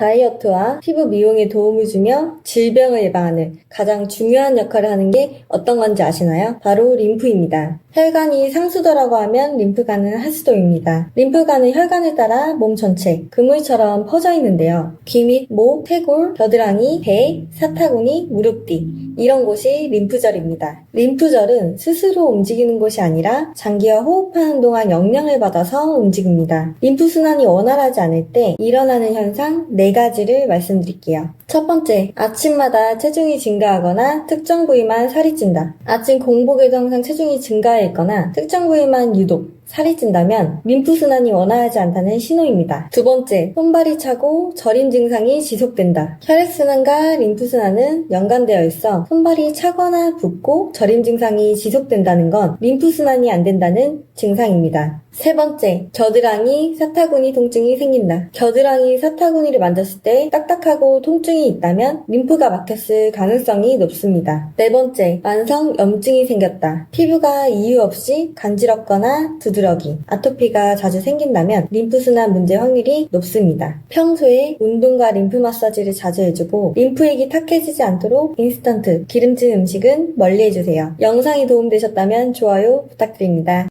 다이어트와 피부 미용에 도움을 주며 질병을 예방하는 가장 중요한 역할을 하는 게 어떤 건지 아시나요? 바로 림프입니다. 혈관이 상수도라고 하면 림프관은 하수도입니다. 림프관은 혈관을 따라 몸 전체 그물처럼 퍼져 있는데요. 귀 및 목, 태골, 겨드랑이, 배, 사타구니, 무릎 뒤 이런 곳이 림프절입니다. 림프절은 스스로 움직이는 곳이 아니라 장기와 호흡하는 동안 영향을 받아서 움직입니다. 림프순환이 원활하지 않을 때 일어나는 현상 네 가지를 말씀드릴게요. 첫 번째, 아침마다 체중이 증가하거나 특정 부위만 살이 찐다. 아침 공복에도 항상 체중이 증가해 있거나 특정 부위만 유독 살이 찐다면 림프순환이 원활하지 않다는 신호입니다. 두 번째, 손발이 차고 저림 증상이 지속된다. 혈액순환과 림프순환은 연관되어 있어 손발이 차거나 붓고 저림 증상이 지속된다는 건 림프순환이 안 된다는 증상입니다. 세 번째, 겨드랑이, 사타구니 통증이 생긴다. 겨드랑이, 사타구니를 만졌을 때 딱딱하고 통증이 있다면 림프가 막혔을 가능성이 높습니다. 네 번째, 만성 염증이 생겼다. 피부가 이유 없이 간지럽거나 두드 러기, 아토피가 자주 생긴다면 림프순환 문제 확률이 높습니다. 평소에 운동과 림프 마사지를 자주 해주고 림프액이 탁해지지 않도록 인스턴트, 기름진 음식은 멀리 해주세요. 영상이 도움되셨다면 좋아요 부탁드립니다.